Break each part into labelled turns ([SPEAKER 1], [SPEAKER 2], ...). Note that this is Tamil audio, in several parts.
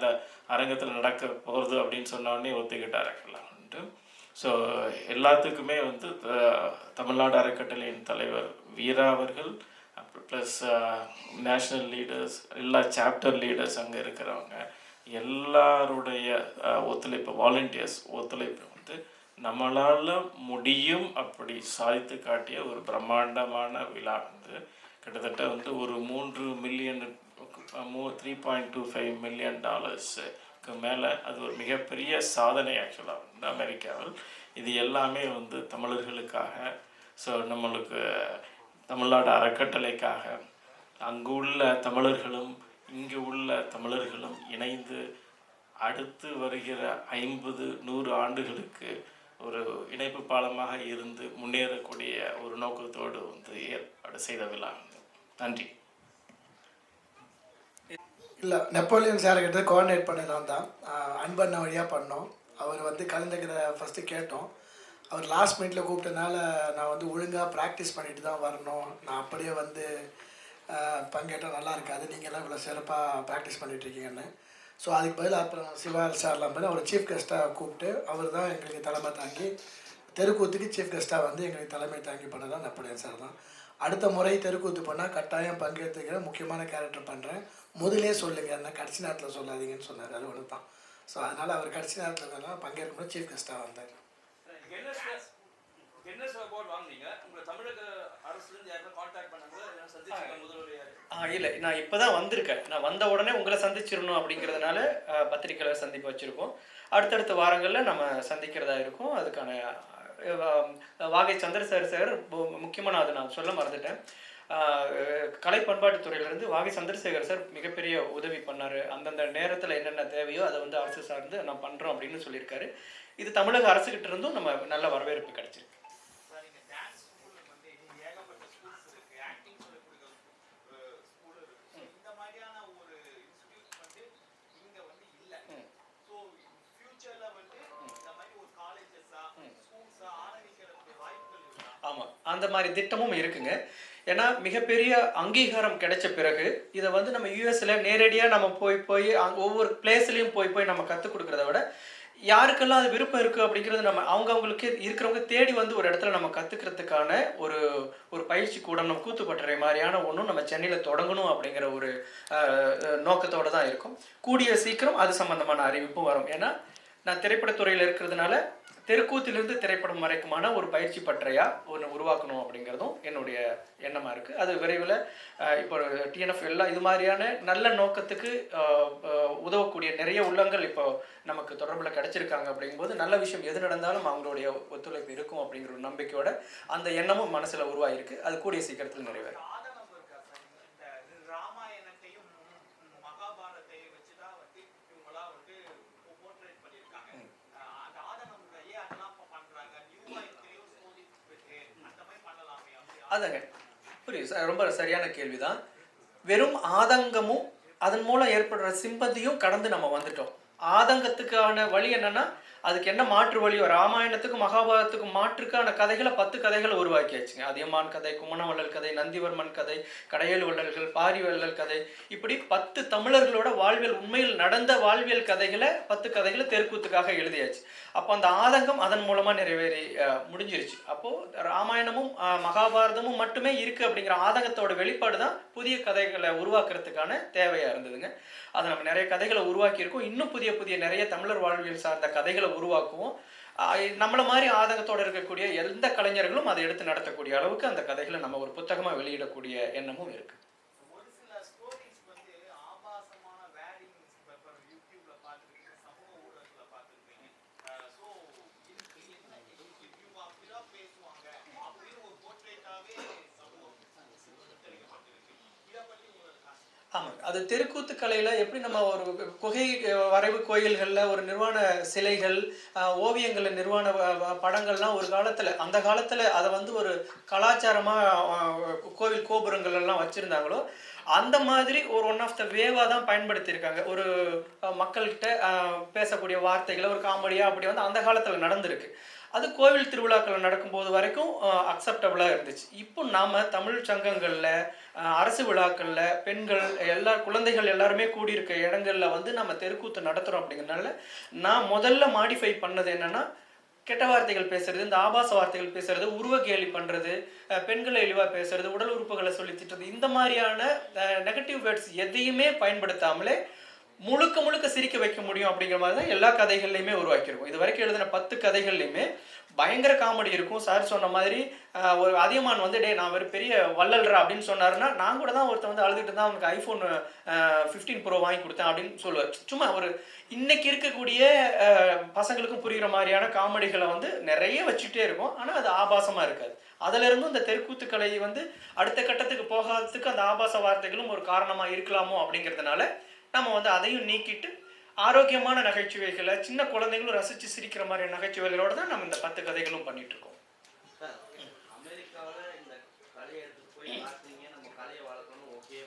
[SPEAKER 1] அந்த அரங்கத்தில் நடக்க போகிறது அப்படின்னு சொன்னோடனே ஒத்துக்கிட்டார் ஆக்சுவலாக வந்துட்டு ஸோ எல்லாத்துக்குமே வந்து தமிழ்நாடு அறக்கட்டளையின் தலைவர் வீரா அவர்கள் ப்ளஸ் நேஷ்னல் லீடர்ஸ் எல்லா சாப்டர் லீடர்ஸ் அங்கே இருக்கிறவங்க எல்லாருடைய ஒத்துழைப்பு வாலண்டியர்ஸ் ஒத்துழைப்பு வந்து நம்மளால் முடியும் அப்படி சாதித்து காட்டிய ஒரு பிரம்மாண்டமான விழா வந்து கிட்டத்தட்ட வந்து ஒரு மூன்று மில்லியன் மூ three point two five million டாலர்ஸுக்கு மேலே அது ஒரு மிகப்பெரிய சாதனை ஆக்சுவலாக வந்து அமெரிக்காவில் இது எல்லாமே வந்து தமிழர்களுக்காக ஸோ நம்மளுக்கு தமிழ்நாடு அறக்கட்டளைக்காக அங்கு உள்ள தமிழர்களும் இங்கு உள்ள தமிழர்களும் இணைந்து அடுத்து வருகிற ஐம்பது நூறு ஆண்டுகளுக்கு ஒரு இணைப்பு பாலமாக இருந்து முன்னேறக்கூடிய ஒரு நோக்கத்தோடு வந்து ஏற்பாடு செய்த விழா நன்றி
[SPEAKER 2] இல்லை நெப்போலியன் சார் கிட்ட கோஆர்டினேட் பண்ணதான் தான் அன்பண்ண வழியாக பண்ணோம் அவர் வந்து கலந்துக்கிற ஃபஸ்ட்டு கேட்டோம் அவர் லாஸ்ட் மினிட்ல கூப்பிட்டனால நான் வந்து ஒழுங்காக ப்ராக்டிஸ் பண்ணிட்டு தான் வரணும் நான் அப்படியே வந்து பங்கேற்ற நல்லா இருக்காது நீங்கள்லாம் இவ்வளோ சிறப்பாக ப்ராக்டிஸ் பண்ணிட்டுருக்கீங்கன்னு ஸோ அதுக்கு பதில் அப்புறம் சிவால் சார்லாம் பதில் அவர் சீஃப் கெஸ்ட்டாக கூப்பிட்டு அவர் தான் எங்களுக்கு தலைமை தாங்கி தெருக்கூத்துக்கு சீஃப் கெஸ்ட்டாக வந்து எங்களுக்கு தலைமை தாங்கி பண்ணதான் நெப்போலியன் சார் தான் அடுத்த முறை தெருக்கூத்து பண்ணால் கட்டாயம் பங்கெடுத்துக்கிற முக்கியமான கேரக்டர் பண்ணுறேன் முதலே சொல்லுங்கள் என்ன கடைசி நேரத்தில் சொல்லாதீங்கன்னு சொன்னார் அது ஒன்று தான் ஸோ அதனால் அவர் கடைசி நேரத்தில் தான் பங்கேற்கணும் சீஃப் கெஸ்ட்டாக வந்தார்
[SPEAKER 1] இல்லை நான் இப்போ தான் வந்திருக்கேன் நான் வந்த உடனே உங்களை சந்திச்சிடணும் அப்படிங்கிறதுனால பத்திரிகையாளர் சந்திப்பு வச்சுருக்கோம் அடுத்தடுத்த வாரங்களில் நம்ம சந்திக்கிறதா இருக்கும் அதுக்கான வாகை சந்திரசேகர் சார் முக்கியமான அது நான் சொல்ல மறந்துட்டேன் கலை துறையிலிருந்து வாகை சந்திரசேகர் சார் மிகப்பெரிய உதவி பண்ணார் அந்தந்த நேரத்தில் என்னென்ன தேவையோ அதை வந்து அரசு சார்ந்து நான் பண்ணுறோம் அப்படின்னு சொல்லியிருக்காரு இது தமிழக அரசுகிட்ட இருந்தும் நம்ம நல்ல வரவேற்பு கிடைச்சிருக்கு அந்த மாதிரி திட்டமும் இருக்குங்க ஏன்னா மிகப்பெரிய அங்கீகாரம் கிடைச்ச பிறகு இதை வந்து நம்ம யூஎஸ்ல நேரடியாக நம்ம போய் போய் அங்கே ஒவ்வொரு பிளேஸ்லையும் போய் போய் நம்ம கற்றுக் கொடுக்குறத விட யாருக்கெல்லாம் அது விருப்பம் இருக்குது அப்படிங்கிறது நம்ம அவங்கவுங்களுக்கு இருக்கிறவங்க தேடி வந்து ஒரு இடத்துல நம்ம கற்றுக்கிறதுக்கான ஒரு ஒரு பயிற்சி கூட நம்ம கூத்துப்பட்டுற மாதிரியான ஒன்றும் நம்ம சென்னையில் தொடங்கணும் அப்படிங்கிற ஒரு நோக்கத்தோடு தான் இருக்கும் கூடிய சீக்கிரம் அது சம்மந்தமான அறிவிப்பும் வரும் ஏன்னா நான் திரைப்படத்துறையில் இருக்கிறதுனால தெருக்கூத்திலிருந்து திரைப்படம் வரைக்குமான ஒரு பயிற்சி பற்றையா ஒன்று உருவாக்கணும் அப்படிங்கிறதும் என்னுடைய எண்ணமாக இருக்குது அது விரைவில் இப்போ டிஎன்எஃப் எல்லாம் இது மாதிரியான நல்ல நோக்கத்துக்கு உதவக்கூடிய நிறைய உள்ளங்கள் இப்போ நமக்கு தொடர்பில் கிடச்சிருக்காங்க அப்படிங்கும்போது நல்ல விஷயம் எது நடந்தாலும் அவங்களுடைய ஒத்துழைப்பு இருக்கும் அப்படிங்கிற ஒரு நம்பிக்கையோட அந்த எண்ணமும் மனசில் உருவாகிருக்கு அது கூடிய சீக்கிரத்தில் நிறைவேறும் அதாங்க புரியுது சார் ரொம்ப சரியான கேள்விதான் வெறும் ஆதங்கமும் அதன் மூலம் ஏற்படுற சிம்பதியும் கடந்து நம்ம வந்துட்டோம் ஆதங்கத்துக்கான வழி என்னன்னா அதுக்கு என்ன மாற்று வழியோ ராமாயணத்துக்கும் மகாபாரதத்துக்கும் மாற்றுக்கான கதைகளை பத்து கதைகளை உருவாக்கியாச்சுங்க அதியமான் கதை குமணவள்ளல் கதை நந்திவர்மன் கதை கடையல் வள்ளல்கள் பாரி வள்ளல் கதை இப்படி பத்து தமிழர்களோட வாழ்வியல் உண்மையில் நடந்த வாழ்வியல் கதைகளை பத்து கதைகளை தெருக்கூத்துக்காக எழுதியாச்சு அப்போ அந்த ஆதங்கம் அதன் மூலமாக நிறைவேறி முடிஞ்சிருச்சு அப்போது ராமாயணமும் மகாபாரதமும் மட்டுமே இருக்குது அப்படிங்கிற ஆதங்கத்தோட வெளிப்பாடு தான் புதிய கதைகளை உருவாக்குறதுக்கான தேவையாக இருந்ததுங்க அதை நம்ம நிறைய கதைகளை உருவாக்கியிருக்கோம் இன்னும் புதிய புதிய புதிய நிறைய தமிழர் வாழ்வியல் சார்ந்த கதைகளை உருவாக்குவோம் நம்மளை மாதிரி ஆதங்கத்தோடு இருக்கக்கூடிய எந்த கலைஞர்களும் அதை எடுத்து நடத்தக்கூடிய அளவுக்கு அந்த கதைகளை நம்ம ஒரு புத்தகமாக வெளியிடக்கூடிய எண்ணமும் இருக்குது ஆமாங்க அது தெருக்கூத்து கலையில் எப்படி நம்ம ஒரு குகை வரைவு கோயில்களில் ஒரு நிர்வாண சிலைகள் ஓவியங்களில் நிர்வாண படங்கள்லாம் ஒரு காலத்தில் அந்த காலத்தில் அதை வந்து ஒரு கலாச்சாரமாக கோவில் கோபுரங்கள் எல்லாம் வச்சுருந்தாங்களோ அந்த மாதிரி ஒரு ஒன் ஆஃப் த வேவாக தான் பயன்படுத்தியிருக்காங்க ஒரு மக்கள்கிட்ட பேசக்கூடிய வார்த்தைகளை ஒரு காமெடியாக அப்படி வந்து அந்த காலத்தில் நடந்திருக்கு அது கோவில் திருவிழாக்கள் நடக்கும்போது வரைக்கும் அக்செப்டபுளாக இருந்துச்சு இப்போ நாம் தமிழ் சங்கங்களில் அரசு விழாக்களில் பெண்கள் எல்லா குழந்தைகள் எல்லாருமே கூடியிருக்க இடங்களில் வந்து நம்ம தெருக்கூத்து நடத்துகிறோம் அப்படிங்கிறனால நான் முதல்ல மாடிஃபை பண்ணது என்னென்னா கெட்ட வார்த்தைகள் பேசுறது இந்த ஆபாச வார்த்தைகள் பேசுறது உருவ கேலி பண்றது பெண்களை இழிவா பேசுறது உடல் உறுப்புகளை சொல்லி திட்டுறது இந்த மாதிரியான நெகட்டிவ் வேர்ட்ஸ் எதையுமே பயன்படுத்தாமலே முழுக்க முழுக்க சிரிக்க வைக்க முடியும் அப்படிங்கிற மாதிரி தான் எல்லா கதைகள்லையுமே உருவாக்கியிருக்கும் இது வரைக்கும் எழுதின பத்து கதைகள்லையுமே பயங்கர காமெடி இருக்கும் சார் சொன்ன மாதிரி ஒரு அதியமான் வந்து டே நான் ஒரு பெரிய வள்ளல்ரா அப்படின்னு சொன்னாருன்னா நான் கூட தான் ஒருத்தன் வந்து அழுதுகிட்டு தான் அவனுக்கு ஐஃபோன் ஃபிஃப்டீன் ப்ரோ வாங்கி கொடுத்தேன் அப்படின்னு சொல்லுவார் சும்மா ஒரு இன்னைக்கு இருக்கக்கூடிய பசங்களுக்கும் புரிகிற மாதிரியான காமெடிகளை வந்து நிறைய வச்சுட்டே இருக்கும் ஆனால் அது ஆபாசமாக இருக்காது அதிலிருந்தும் இந்த தெருக்கூத்து கலை வந்து அடுத்த கட்டத்துக்கு போகாததுக்கு அந்த ஆபாச வார்த்தைகளும் ஒரு காரணமாக இருக்கலாமோ அப்படிங்கிறதுனால நம்ம வந்து அதையும் நீக்கிட்டு ஆரோக்கியமான நகைச்சுவைகளை சின்ன குழந்தைங்களும் ரசித்து சிரிக்கிற மாதிரி நகைச்சுவைகளோடு தான் நம்ம இந்த பத்து கதைகளும் பண்ணிகிட்ருக்கோம் அமெரிக்காவில் இந்த கலையை எடுத்து போய் நம்ம கலையை ஓகே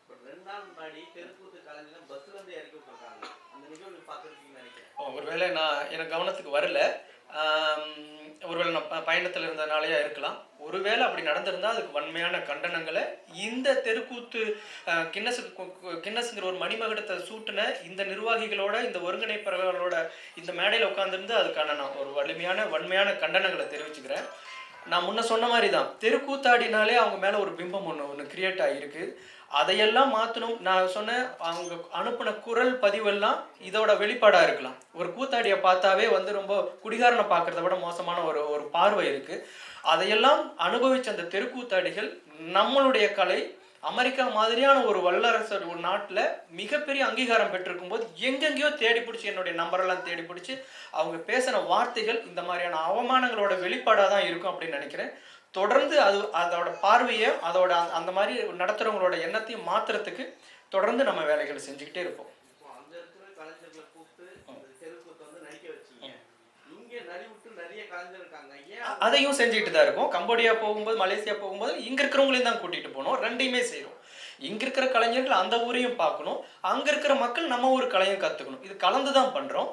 [SPEAKER 1] இப்போ ரெண்டு நாள் முன்னாடி தெருக்கூத்து அந்த ஒருவேளை நான் எனக்கு கவனத்துக்கு வரல ஒருவேளை நான் பயணத்தில் இருந்ததுனாலயா இருக்கலாம் ஒருவேளை அப்படி நடந்திருந்தால் அதுக்கு வன்மையான கண்டனங்களை இந்த தெருக்கூத்து கிண்ணசு கிண்ணசுங்கிற ஒரு மணிமகடத்தை சூட்டின இந்த நிர்வாகிகளோட இந்த ஒருங்கிணைப்பாளர்களோட இந்த மேடையில் உட்காந்துருந்து அதுக்கான நான் ஒரு வலிமையான வன்மையான கண்டனங்களை தெரிவிச்சுக்கிறேன் நான் முன்ன சொன்ன மாதிரி தான் தெருக்கூத்தாடினாலே அவங்க மேலே ஒரு பிம்பம் ஒன்று ஒன்று கிரியேட் ஆகியிருக்கு அதையெல்லாம் மாற்றணும் நான் சொன்னேன் அவங்க அனுப்பின குரல் பதிவெல்லாம் இதோட வெளிப்பாடாக இருக்கலாம் ஒரு கூத்தாடியை பார்த்தாவே வந்து ரொம்ப குடிகாரனை பார்க்குறத விட மோசமான ஒரு ஒரு பார்வை இருக்குது அதையெல்லாம் அனுபவித்த அந்த தெருக்கூத்தாடிகள் நம்மளுடைய கலை அமெரிக்கா மாதிரியான ஒரு வல்லரசர் ஒரு நாட்டில் மிகப்பெரிய அங்கீகாரம் பெற்றிருக்கும் போது எங்கெங்கேயோ தேடி பிடிச்சி என்னுடைய நம்பரெல்லாம் தேடி பிடிச்சி அவங்க பேசின வார்த்தைகள் இந்த மாதிரியான அவமானங்களோட வெளிப்பாடாக தான் இருக்கும் அப்படின்னு நினைக்கிறேன் தொடர்ந்து அது அதோட பார்வையை அதோட அந்த மாதிரி நடத்துகிறவங்களோட எண்ணத்தையும் மாற்றுறதுக்கு தொடர்ந்து நம்ம வேலைகளை செஞ்சுக்கிட்டே இருப்போம் அதையும் செஞ்சுட்டு தான் இருக்கும் கம்போடியா போகும்போது மலேசியா போகும்போது இங்கே இருக்கிறவங்களையும் தான் கூட்டிகிட்டு போகணும் ரெண்டையுமே செய்கிறோம் இங்கே இருக்கிற கலைஞர்கள் அந்த ஊரையும் பார்க்கணும் அங்கே இருக்கிற மக்கள் நம்ம ஊர் கலையும் கற்றுக்கணும் இது கலந்து தான் பண்ணுறோம்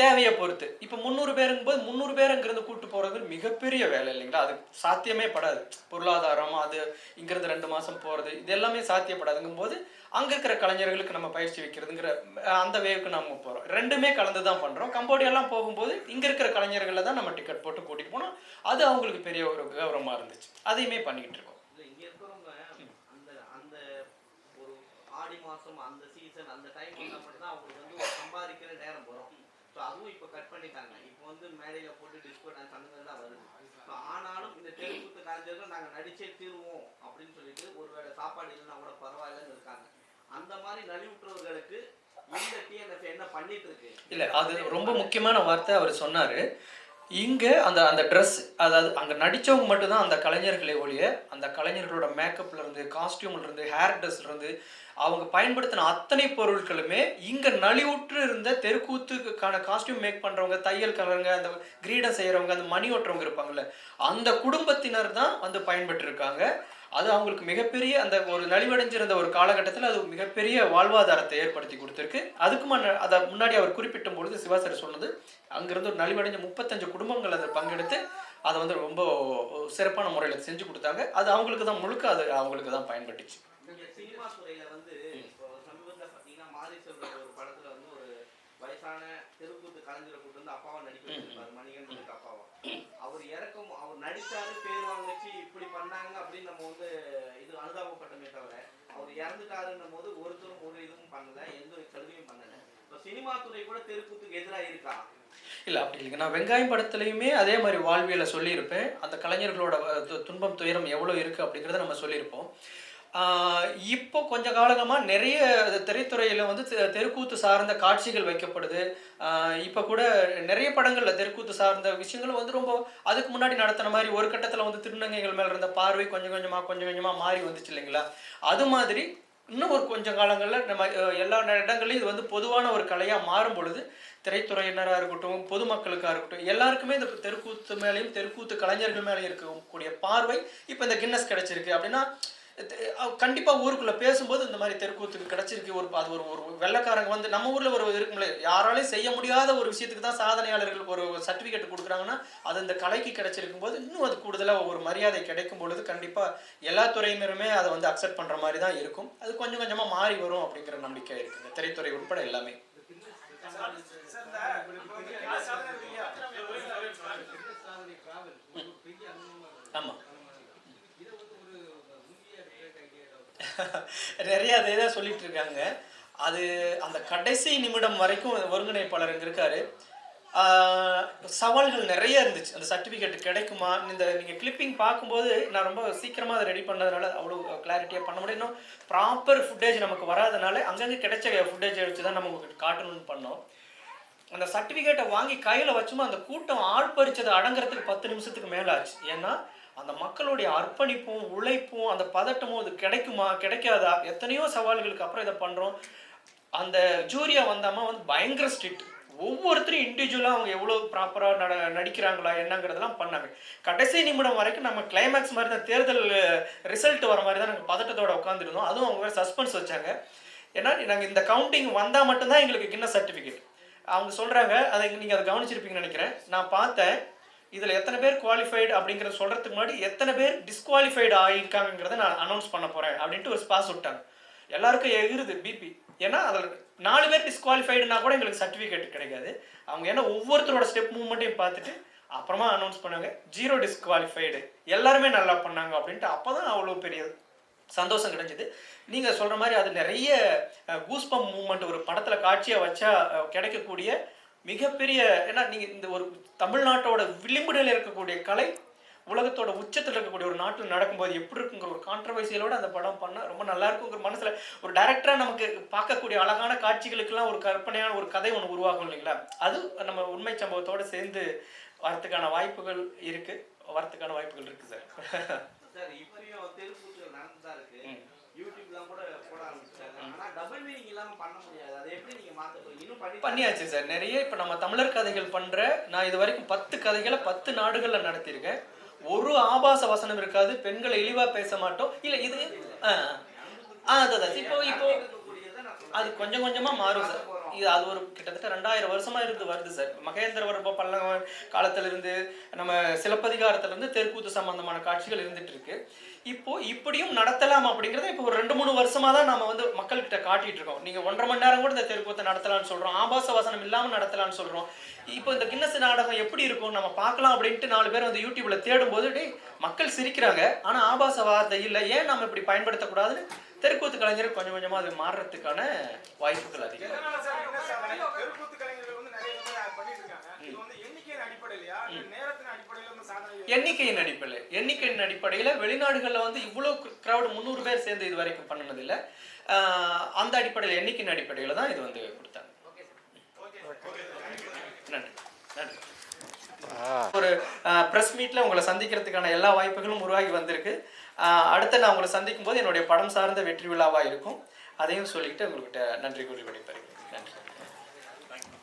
[SPEAKER 1] தேவையை பொறுத்து இப்போ முந்நூறு பேருங்கும்போது முந்நூறு பேர் அங்கேருந்து கூப்பிட்டு போகிறது மிகப்பெரிய வேலை இல்லைங்களா அது சாத்தியமே படாது பொருளாதாரம் அது இங்கேருந்து ரெண்டு மாதம் போகிறது இது எல்லாமே சாத்தியப்படாதுங்கும்போது அங்கே இருக்கிற கலைஞர்களுக்கு நம்ம பயிற்சி வைக்கிறதுங்கிற அந்த வேவுக்கு நம்ம போகிறோம் ரெண்டுமே கலந்து தான் பண்ணுறோம் கம்போடியெல்லாம் போகும்போது இங்கே இருக்கிற கலைஞர்களை தான் நம்ம டிக்கெட் போட்டு கூட்டிகிட்டு போனோம் அது அவங்களுக்கு பெரிய ஒரு கௌரவமாக இருந்துச்சு அதையுமே பண்ணிக்கிட்டு இருக்கோம் ஆடி மாதம் அந்த சீசன் அந்த டைம் மட்டும்தான் அவங்களுக்கு வந்து சம்பாதிக்கிற நேரம் வரும் ஸோ அதுவும் இப்போ கட் பண்ணிட்டாங்க இப்போ வந்து மேடையில் போட்டு டிஸ்கோ டான்ஸ் அந்த மாதிரி தான் வருது ஸோ ஆனாலும் இந்த தெருக்கூத்து கலைஞர்கள் நாங்கள் நடிச்சே தீர்வோம் அப்படின்னு சொல்லிட்டு ஒருவேளை சாப்பாடு இல்லைன்னா கூட பரவாயில்லன்னு இருக்காங்க அந்த மாதிரி நலிவுற்றவர்களுக்கு இந்த டிஎன்எஃப் என்ன பண்ணிட்டு இருக்கு இல்லை அது ரொம்ப முக்கியமான வார்த்தை அவர் சொன்னார் இங்கே அந்த அந்த ட்ரெஸ் அதாவது அங்கே நடித்தவங்க மட்டும்தான் அந்த கலைஞர்களே ஒழிய அந்த கலைஞர்களோட மேக்கப்லேருந்து இருந்து ஹேர் ட்ரெஸ்லேருந்து அவங்க பயன்படுத்தின அத்தனை பொருட்களுமே இங்கே நலிவுற்று இருந்த தெருக்கூத்துக்கான காஸ்டியூம் மேக் பண்ணுறவங்க தையல் கலருங்க அந்த கிரீடம் செய்கிறவங்க அந்த மணி ஓட்டுறவங்க இருப்பாங்கள்ல அந்த குடும்பத்தினர் தான் வந்து பயன்பெற்றிருக்காங்க அது அவங்களுக்கு மிகப்பெரிய அந்த ஒரு நலிவடைஞ்சிருந்த ஒரு காலகட்டத்தில் அது மிகப்பெரிய வாழ்வாதாரத்தை ஏற்படுத்தி கொடுத்துருக்கு அதுக்கும் அதை முன்னாடி அவர் குறிப்பிட்ட பொழுது சிவாசர் சொன்னது அங்கிருந்து ஒரு நலிவடைஞ்ச முப்பத்தஞ்சு குடும்பங்கள் அதை பங்கெடுத்து அதை வந்து ரொம்ப சிறப்பான முறையில் செஞ்சு கொடுத்தாங்க அது அவங்களுக்கு தான் முழுக்க அது அவங்களுக்கு தான் பயன்பட்டுச்சு அப்பாவை நடிக்க வச்சிருப்பாரு மணிகன் அப்பாவா அவர் இறக்கும் அவர் நடித்தாரு பேர் வாங்கிச்சு இப்படி பண்ணாங்க அப்படின்னு நம்ம வந்து இது அனுதாபப்பட்டமே தவிர அவர் இறந்துட்டாருன்னும் போது ஒருத்தரும் ஒரு இதுவும் பண்ணல எந்த ஒரு கருவியும் பண்ணல இப்போ சினிமா துறை கூட தெருக்கூத்துக்கு எதிராக இருக்கா இல்லை அப்படி இல்லைங்க நான் வெங்காயம் படத்துலையுமே அதே மாதிரி வாழ்வியலை சொல்லியிருப்பேன் அந்த கலைஞர்களோட துன்பம் துயரம் எவ்வளோ இருக்குது அப்படிங்கிறத நம்ம சொல்லியிருப்போம் இப்போ கொஞ்ச காலகமாக நிறைய திரைத்துறையில் வந்து தெருக்கூத்து சார்ந்த காட்சிகள் வைக்கப்படுது இப்போ கூட நிறைய படங்களில் தெருக்கூத்து சார்ந்த விஷயங்கள் வந்து ரொம்ப அதுக்கு முன்னாடி நடத்தின மாதிரி ஒரு கட்டத்தில் வந்து திருநங்கைகள் மேலே இருந்த பார்வை கொஞ்சம் கொஞ்சமாக கொஞ்சம் கொஞ்சமாக மாறி வந்துச்சு இல்லைங்களா அது மாதிரி இன்னும் ஒரு கொஞ்சம் காலங்களில் நம்ம எல்லா இடங்கள்லையும் இது வந்து பொதுவான ஒரு கலையாக மாறும் பொழுது திரைத்துறையினராக இருக்கட்டும் பொதுமக்களுக்காக இருக்கட்டும் எல்லாருக்குமே இந்த தெருக்கூத்து மேலேயும் தெருக்கூத்து கலைஞர்கள் மேலேயும் இருக்கக்கூடிய பார்வை இப்போ இந்த கின்னஸ் கிடச்சிருக்கு அப்படின்னா கண்டிப்பாக ஊருக்குள்ளே பேசும்போது இந்த மாதிரி தெருக்கூத்துக்கு கிடச்சிருக்கு ஒரு அது ஒரு ஒரு வெள்ளக்காரங்க வந்து நம்ம ஊரில் ஒரு இருக்கும்ல யாராலையும் செய்ய முடியாத ஒரு விஷயத்துக்கு தான் சாதனையாளர்கள் ஒரு சர்டிஃபிகேட் கொடுக்குறாங்கன்னா அது இந்த கலைக்கு கிடச்சிருக்கும் போது இன்னும் அது கூடுதலாக ஒரு மரியாதை கிடைக்கும் பொழுது கண்டிப்பாக எல்லா துறையினருமே அதை வந்து அக்செப்ட் பண்ணுற மாதிரி தான் இருக்கும் அது கொஞ்சம் கொஞ்சமாக மாறி வரும் அப்படிங்கிற நம்பிக்கை இருக்குங்க திரைத்துறை உட்பட எல்லாமே ஆமாம் நிறைய அதே தான் சொல்லிட்டு இருக்காங்க அது அந்த கடைசி நிமிடம் வரைக்கும் ஒருங்கிணைப்பாளர் இங்கே இருக்காரு சவால்கள் நிறைய இருந்துச்சு அந்த சர்டிஃபிகேட் கிடைக்குமா இந்த நீங்கள் கிளிப்பிங் பார்க்கும்போது நான் ரொம்ப சீக்கிரமாக அதை ரெடி பண்ணதுனால அவ்வளோ கிளாரிட்டியாக பண்ண முடியும் இன்னும் ப்ராப்பர் ஃபுட்டேஜ் நமக்கு வராதனால அங்கங்கே கிடைச்ச ஃபுட்டேஜை வச்சு தான் நம்ம உங்களுக்கு காட்டணும்னு பண்ணோம் அந்த சர்டிஃபிகேட்டை வாங்கி கையில் வச்சுமா அந்த கூட்டம் ஆள் பறிச்சதை அடங்குறதுக்கு பத்து நிமிஷத்துக்கு மேலே ஆச்சு ஏன்னா அந்த மக்களுடைய அர்ப்பணிப்பும் உழைப்பும் அந்த பதட்டமும் அது கிடைக்குமா கிடைக்காதா எத்தனையோ சவால்களுக்கு அப்புறம் இதை பண்ணுறோம் அந்த ஜூரியா வந்தாமல் வந்து பயங்கர ஸ்ட்ரிக்ட் ஒவ்வொருத்தரும் இண்டிவிஜுவலாக அவங்க எவ்வளோ ப்ராப்பராக நட நடிக்கிறாங்களா என்னங்கிறதெல்லாம் பண்ணாங்க கடைசி நிமிடம் வரைக்கும் நம்ம கிளைமேக்ஸ் மாதிரி தான் தேர்தல் ரிசல்ட் வர மாதிரி தான் நாங்கள் பதட்டத்தோட உட்காந்துருந்தோம் அதுவும் அவங்க சஸ்பென்ஸ் வச்சாங்க ஏன்னா நாங்கள் இந்த கவுண்டிங் வந்தால் மட்டும்தான் எங்களுக்கு கின்ன சர்டிஃபிகேட் அவங்க சொல்கிறாங்க அதை நீங்கள் அதை கவனிச்சிருப்பீங்கன்னு நினைக்கிறேன் நான் பார்த்தேன் இதில் எத்தனை பேர் குவாலிஃபைடு அப்படிங்கிறத சொல்கிறதுக்கு முன்னாடி எத்தனை பேர் டிஸ்குவாலிஃபைடு ஆகியிருக்காங்கிறத நான் அனௌன்ஸ் பண்ண போகிறேன் அப்படின்ட்டு ஒரு ஸ்பாஸ் விட்டாங்க எல்லாருக்கும் எகிருது பிபி ஏன்னா அதில் நாலு பேர் டிஸ்குவாலிஃபைடுனா கூட எங்களுக்கு சர்டிஃபிகேட் கிடைக்காது அவங்க ஏன்னா ஒவ்வொருத்தரோட ஸ்டெப் மூவ்மெண்ட்டையும் பார்த்துட்டு அப்புறமா அனௌன்ஸ் பண்ணாங்க ஜீரோ டிஸ்குவாலிஃபைடு எல்லாருமே நல்லா பண்ணாங்க அப்படின்ட்டு அப்போ தான் அவ்வளோ பெரிய சந்தோஷம் கிடைஞ்சது நீங்கள் சொல்கிற மாதிரி அது நிறைய கூஸ்பம் மூமெண்ட் ஒரு படத்தில் காட்சியாக வச்சா கிடைக்கக்கூடிய மிகப்பெரிய ஏன்னா நீங்கள் இந்த ஒரு தமிழ்நாட்டோட நிலையில் இருக்கக்கூடிய கலை உலகத்தோட உச்சத்தில் இருக்கக்கூடிய ஒரு நாட்டில் நடக்கும்போது எப்படி இருக்குங்கிற ஒரு கான்ட்ரவர்சியலோட அந்த படம் பண்ணால் ரொம்ப நல்லா இருக்குங்கிற மனசில் ஒரு டேரக்டராக நமக்கு பார்க்கக்கூடிய அழகான காட்சிகளுக்கெல்லாம் ஒரு கற்பனையான ஒரு கதை ஒன்று உருவாகும் இல்லைங்களா அது நம்ம உண்மை சம்பவத்தோடு சேர்ந்து வரத்துக்கான வாய்ப்புகள் இருக்குது வரத்துக்கான வாய்ப்புகள் இருக்குது சார் சார் இப்பயும் தெலுங்கு இருக்கு யூடியூப்லாம் கூட டபுள் மீனிங் இல்லாம பண்ண முடியாது அதை எப்படி நீங்க இன்னும் பண்ணி பண்ணியாச்சு சார் நிறைய இப்ப நம்ம தமிழர் கதைகள் பண்ற நான் இது வரைக்கும் பத்து கதைகளை பத்து நாடுகள்ல நடத்தியிருக்கேன் ஒரு ஆபாச வசனம் இருக்காது பெண்களை இழிவா பேச மாட்டோம் இல்ல இது இப்போ இப்போ அது கொஞ்சம் கொஞ்சமா மாறும் சார் இது அது ஒரு கிட்டத்தட்ட ரெண்டாயிரம் வருஷமா இருந்து வருது சார் பல்லவ காலத்துல இருந்து நம்ம இருந்து தெற்கூத்து சம்பந்தமான காட்சிகள் இருந்துட்டு இருக்கு இப்போ இப்படியும் நடத்தலாம் அப்படிங்கிறத இப்போ ஒரு ரெண்டு மூணு வருஷமாக தான் நம்ம வந்து மக்கள்கிட்ட காட்டிட்டு இருக்கோம் நீங்கள் ஒன்றரை மணி நேரம் கூட இந்த தெருக்கூத்தை நடத்தலாம்னு சொல்கிறோம் ஆபாச வசனம் இல்லாமல் நடத்தலாம்னு சொல்கிறோம் இப்போ இந்த கின்னஸ் நாடகம் எப்படி இருக்கும் நம்ம பார்க்கலாம் அப்படின்ட்டு நாலு பேர் வந்து யூடியூப்ல தேடும்போது போது மக்கள் சிரிக்கிறாங்க ஆனால் ஆபாச வார்த்தை இல்லை ஏன் நம்ம இப்படி பயன்படுத்தக்கூடாதுன்னு தெருக்கூத்து கலைஞர் கொஞ்சம் கொஞ்சமாக அது மாறுறதுக்கான வாய்ப்புகள் அதிகம் தெருக்கூத்து கலைஞர்கள் வந்து நிறைய பண்ணிட்டு இருக்காங்க இது வந்து எண்ணிக்கையின் அடிப்படையிலையா எண்ணிக்கையின் அடிப்படையில் எண்ணிக்கையின் அடிப்படையில் வெளிநாடுகளில் வந்து இவ்வளோ க்ரௌடு முந்நூறு பேர் சேர்ந்து இது வரைக்கும் பண்ணதில்லை அந்த அடிப்படையில் எண்ணிக்கையின் அடிப்படையில் தான் இது வந்து கொடுத்தாங்க நன்றி நன்றி ஒரு ப்ரெஸ் மீட்டில் உங்களை சந்திக்கிறதுக்கான எல்லா வாய்ப்புகளும் உருவாகி வந்திருக்கு அடுத்து நான் உங்களை சந்திக்கும் போது என்னுடைய படம் சார்ந்த வெற்றி விழாவாக இருக்கும் அதையும் சொல்லிட்டு உங்கள்கிட்ட நன்றி கூறி விடைபெறுகிறேன்